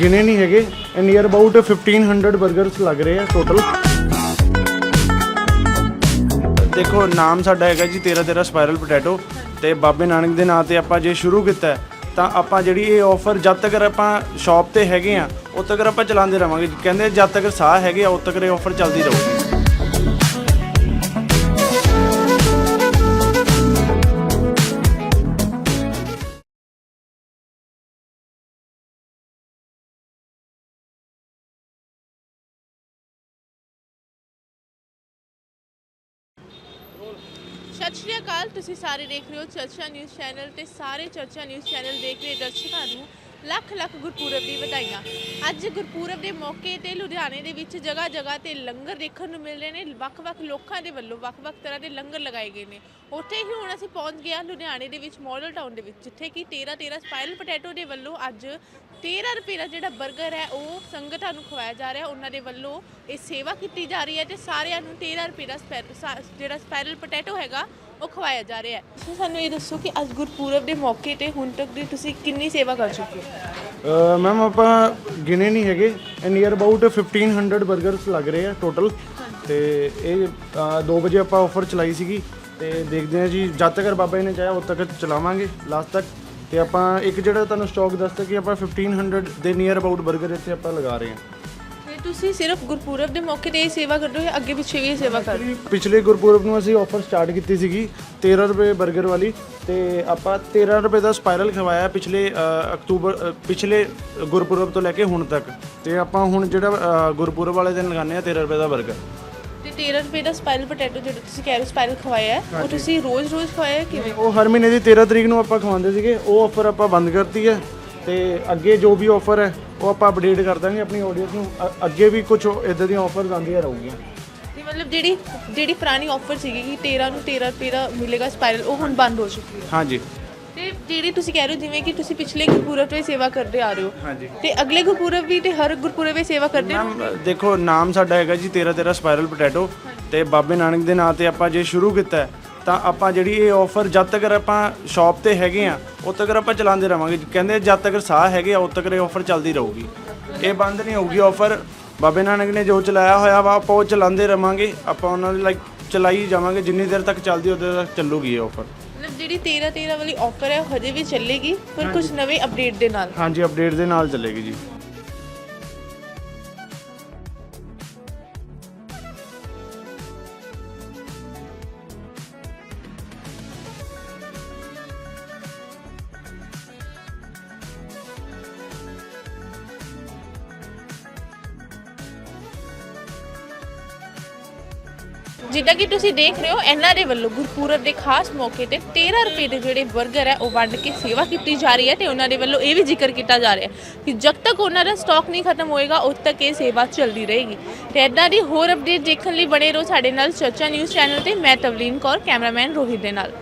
ਗਿਣੇ ਨਹੀਂ ਹੈਗੇ ਨੀਅਰ ਅਬਾਊਟ 1500 버ਗਰਸ ਲੱਗ ਰਹੇ ਆ ਟੋਟਲ ਦੇਖੋ, ਨਾਮ ਸਾਡਾ ਹੈਗਾ ਜੀ 13 13 ਸਪਾਈਰਲ ਪੋਟੈਟੋ ਤੇ ਬਾਬੇ ਨਾਨਕ ਦੇ ਨਾਂ ਤੇ ਆਪਾਂ ਜੇ ਸ਼ੁਰੂ ਕੀਤਾ, ਤਾਂ ਆਪਾਂ ਜਿਹੜੀ ਇਹ ਆਫਰ ਜਦ ਤੱਕ ਆਪਾਂ ਸ਼ਾਪ ਤੇ ਹੈਗੇ ਆ, ਉਦ ਤੱਕ ਆਪਾਂ ਚਲਾਉਂਦੇ ਰਵਾਂਗੇ। ਕਹਿੰਦੇ ਜਦ ਤੱਕ ਸਾਹ ਹੈਗੇ ਆ, ਉਦ ਤੱਕ ਇਹ ਆਫਰ ਚੱਲਦੀ ਰਹੂਗੀ। ਸਤਿ ਸ਼੍ਰੀ ਅਕਾਲ, ਤੁਸੀਂ ਸਾਰੇ ਦੇਖ ਰਹੇ ਹੋ ਚਰਚਾ ਨਿਊਜ਼ ਚੈਨਲ ਤੇ ਸਾਰੇ ਚਰਚਾ ਨਿਊਜ਼ ਚੈਨਲ ਦੇਖ ਰਹੇ ਦਰਸ਼ਕਾਂ ਨੂੰ। ਲੱਖ ਲੱਖ ਗੁਰਪੁਰਬ ਦੀ ਵਧਾਈਆਂ। ਅੱਜ ਗੁਰਪੁਰਬ ਦੇ ਮੌਕੇ ਤੇ ਲੁਧਿਆਣੇ ਦੇ ਵਿੱਚ ਜਗ੍ਹਾ ਜਗ੍ਹਾ ਤੇ ਲੰਗਰ ਦੇਖਣ ਨੂੰ ਮਿਲ ਰਹੇ ਨੇ। ਵੱਖ-ਵੱਖ ਲੋਕਾਂ ਦੇ ਵੱਲੋਂ ਵੱਖ-ਵੱਖ ਤਰ੍ਹਾਂ ਦੇ ਲੰਗਰ ਲਗਾਏ ਗਏ ਨੇ। ਉੱਥੇ ਹੀ ਹੁਣ ਅਸੀਂ ਪਹੁੰਚ ਗਏ ਹਾਂ ਲੁਧਿਆਣੇ ਦੇ ਵਿੱਚ, ਮਾਡਲ ਟਾਊਨ ਦੇ ਵਿੱਚ, ਜਿੱਥੇ ਕਿ 13 13 ਸਪਾਈਰਲ ਪੋਟੈਟੋ ਦੇ ਵੱਲੋਂ ਅੱਜ 13 ਰੁਪਏ ਦਾ ਜਿਹੜਾ 버ਗਰ ਹੈ, ਉਹ ਸੰਗਤਾਂ ਨੂੰ ਖਵਾਇਆ ਜਾ ਰਿਹਾ। ਉਹਨਾਂ ਦੇ ਵੱਲੋਂ ਇਹ ਸੇਵਾ ਕੀਤੀ ਜਾ ਰਹੀ ਹੈ ਤੇ ਸਾਰਿਆਂ ਨੂੰ 13 ਰੁਪਏ ਦਾ ਸਪੈ- ਸਾ- ਜਿਹੜਾ ਸਪਾਈਰਲ ਪੋਟੈਟੋ ਹੈਗਾ ਉਹ ਖਵਾਇਆ ਜਾ ਰਿਹਾ ਹੈ। ਤੁਸੀਂ ਸਾਨੂੰ ਇਹ ਦੱਸੋ ਕਿ ਅੱਜ ਗੁਰਪੁਰਬ ਦੇ ਮੌਕੇ ਤੇ ਹੁਣ ਤੱਕ ਦੀ ਤੁਸੀਂ ਕਿੰਨੀ ਸੇਵਾ ਕਰ ਚੁੱਕੇ ਹੋ? ਮੈਮ ਆਪਾਂ ਗਿਣੇ ਨਹੀਂ ਹੈਗੇ। ਨੀਅਰ ਅਬਾਊਟ 1500 버ਗਰਸ ਲੱਗ ਰਹੇ ਆ ਟੋਟਲ ਤੇ ਇਹ 2 ਵਜੇ ਆਪਾਂ ਆਫਰ ਚਲਾਈ ਸੀਗੀ। ਤੇ ਦੇਖਦੇ ਹਾਂ ਜੀ ਜਦ ਤੱਕ ਬਾਬਾ ਜੀ ਨੇ ਚਾਹਿਆ ਉਦ ਤੱਕ ਚਲਾਵਾਂਗੇ ਲਾਸਟ ਤੱਕ। ਤੇ ਆਪਾਂ ਇੱਕ ਜਿਹੜਾ ਤੁਹਾਨੂੰ ਸਟਾਕ ਦੱਸਤਾ ਕਿ ਆਪਾਂ 1500 ਦੇ ਨੀਅਰ ਅਬਾਊਟ 버ਗਰ ਇੱਥੇ ਆਪਾਂ ਲਗਾ ਰਹੇ ਹਾਂ। ਤੇ ਤੁਸੀਂ ਸਿਰਫ ਗੁਰਪੁਰਬ ਦੇ ਮੌਕੇ ਤੇ ਇਹ ਸੇਵਾ ਕਰ ਰਹੇ ਹੋ ਜਾਂ ਅੱਗੇ ਪਿੱਛੇ ਵੀ ਇਹ ਸੇਵਾ ਕਰ ਰਹੇ ਹੋ? ਪਿਛਲੇ ਗੁਰਪੁਰਬ ਨੂੰ ਅਸੀਂ ਆਫਰ ਸਟਾਰਟ ਕੀਤੀ ਸੀਗੀ 13 ਰੁਪਏ 버ਗਰ ਵਾਲੀ ਤੇ ਆਪਾਂ 13 ਰੁਪਏ ਦਾ ਸਪਾਈਰਲ ਖਵਾਇਆ ਪਿਛਲੇ ਅ, ਅਕਤੂਬਰ ਅ, ਪਿਛਲੇ ਗੁਰਪੁਰਬ ਤੋਂ ਲੈ ਕੇ ਹੁਣ ਤੱਕ। ਤੇ ਆਪਾਂ ਹੁਣ ਜਿਹੜਾ ਅ, ਗੁਰਪੁਰਬ ਵਾਲੇ ਦਿਨ ਲਗਾਉਂਦੇ ਆ 13 ਰੁਪਏ ਦਾ 버ਗਰ ਤੇ 13 ਰੁਪਏ ਦਾ ਸਪਾਈਰਲ ਪੋਟੈਟੋ ਜਿਹੜਾ ਤੁਸੀਂ ਕਹਿ ਰਹੇ ਹੋ ਸਪਾਈਰਲ ਖਵਾਇਆ ਹੈ ਉਹ ਤੁਸੀਂ ਰੋਜ਼-ਰੋਜ਼ ਖਵਾਇਆ ਹੈ ਕਿਵੇਂ? ਉਹ ਹਰ ਮਹੀਨੇ ਦੀ 13 ਤਰੀਕ ਨੂੰ ਆਪਾਂ ਖਵਾਉਂਦੇ ਸੀਗੇ ਉਹ ਆਫਰ ਆਪਾਂ ਬੰਦ ਕਰਤੀ ਹੈ ਤੇ ਅੱਗੇ ਜੋ ਵੀ ਆਫਰ ਹੈ ਉਹ ਆਪਾਂ ਅਪਡੇਟ ਕਰ ਦਾਂਗੇ ਆਪਣੀ ਆਡੀਅנס ਨੂੰ। ਅ- ਅੱਗੇ ਵੀ ਕੁਝ ਇਦਾਂ ਦੀਆਂ ਆਫਰਸ ਆਉਂਦੀਆਂ ਰਹੂਗੀਆਂ। ਤੇ ਮਤਲਬ ਜਿਹੜੀ ਜਿਹੜੀ ਪੁਰਾਣੀ ਆਫਰ ਸੀਗੀ ਕਿ 13 ਨੂੰ 13 ਰੁਪਏ ਦਾ ਮਿਲੇਗਾ ਸਪਾਈਰਲ ਉਹ ਹੁਣ ਬੰਦ ਹੋ ਚੁੱਕੀ ਹੈ। ਹਾਂਜੀ। ਤੇ ਜਿਹੜੀ ਤੁਸੀਂ ਕਹਿ ਰਹੇ ਹੋ ਜਿਵੇਂ ਕਿ ਤੁਸੀਂ ਪਿਛਲੇ ਗੁਰਪੁਰਬ ਤੋਂ ਸੇਵਾ ਕਰਦੇ ਆ ਰਹੇ ਹੋ। ਹਾਂਜੀ। ਤੇ ਅਗਲੇ ਗੁਰਪੁਰਬ ਵੀ ਤੇ ਹਰ ਗੁਰਪੁਰਬ ਇਹ ਸੇਵਾ ਕਰਦੇ ਹੋ ਮੈਮ ਦੇਖੋ ਨਾਮ ਸਾਡਾ ਹੈਗਾ ਜੀ 13 13 ਸਪਾਈਰਲ ਪੋਟੈਟੋ ਤੇ ਬਾਬੇ ਨਾਨਕ ਦੇ ਨਾਂ ਤੇ ਆਪਾਂ ਜੇ ਸ਼ੁਰੂ ਕੀਤਾ ਹੈ, ਤਾਂ ਆਪਾਂ ਜਿਹੜੀ ਇਹ ਆਫਰ ਜਦ ਤੱਕ ਆਪਾਂ ਸ਼ਾਪ ਤੇ ਹੈਗੇ ਆ ਉਦ ਤੱਕ ਆਪਾਂ ਚਲਾਉਂਦੇ ਰਵਾਂਗੇ। ਕਹਿੰਦੇ ਜਦ ਤੱਕ ਸਾਹ ਹੈਗੇ ਆ ਉਦ ਤੱਕ ਇਹ ਆਫਰ ਚੱਲਦੀ ਰਹੂਗੀ। ਇਹ ਬੰਦ ਨਹੀਂ ਹੋਊਗੀ ਆਫਰ ਬਾਬੇ ਨਾਨਕ ਨੇ ਜੋ ਚਲਾਇਆ ਹੋਇਆ ਵਾ ਆਪਾਂ ਉਹ ਚਲਾਉਂਦੇ ਰਵਾਂਗੇ। ਆਪਾਂ ਉਹਨਾਂ ਦੀ ਲਾਈਕ ਚਲਾਈ ਜਾਵਾਂਗੇ। ਜਿੰਨੀ ਦੇਰ ਤੱਕ ਚੱਲਦੀ ਉਦੋਂ ਤੱਕ ਚੱਲੂਗੀ ਇਹ ਆਫਰ ਮਤਲਬ ਜਿਹੜੀ 13 13 ਵਾਲੀ ਆਫਰ ਹੈ ਉਹ ਹਜੇ ਵੀ ਚੱਲੇਗੀ ਪਰ ਕੁਝ ਨਵੇਂ ਅਪਡੇਟ ਦੇ ਨਾਲ? ਹਾਂਜੀ ਅਪਡੇਟ ਦੇ ਨਾਲ ਚੱਲੇਗੀ ਜੀ। ਜਿੱਦਾਂ ਕਿ ਤੁਸੀਂ ਦੇਖ ਰਹੇ ਹੋ, ਇਹਨਾਂ ਦੇ ਵੱਲੋਂ ਗੁਰਪੁਰਬ ਦੇ ਖਾਸ ਮੌਕੇ ਤੇ 13 ਰੁਪਏ ਦੇ ਜਿਹੜੇ 버ਗਰ ਹੈ, ਉਹ ਵੰਡ ਕੇ ਸੇਵਾ ਕੀਤੀ ਜਾ ਰਹੀ ਹੈ ਤੇ ਉਹਨਾਂ ਦੇ ਵੱਲੋਂ ਇਹ ਵੀ ਜ਼ਿਕਰ ਕੀਤਾ ਜਾ ਰਿਹਾ ਹੈ ਕਿ ਜਦ ਤੱਕ ਉਹਨਾਂ ਦਾ ਸਟਾਕ ਨਹੀਂ ਖਤਮ ਹੋਏਗਾ, ਉਦ ਤੱਕ ਇਹ ਸੇਵਾ ਚੱਲਦੀ ਰਹੇਗੀ। ਤੇ ਇਦਾਂ ਦੀ ਹੋਰ ਅਪਡੇਟ ਦੇਖਣ ਲਈ ਬਣੇ ਰਹੋ ਸਾਡੇ ਨਾਲ ਚਰਚਾ ਨਿਊਜ਼ ਚੈਨਲ ਤੇ, ਮੈਂ ਤਵਲੀਨ ਕੌਰ, ਕੈਮਰਾਮੈਨ ਰੋਹਿਤ ਦੇ ਨਾਲ।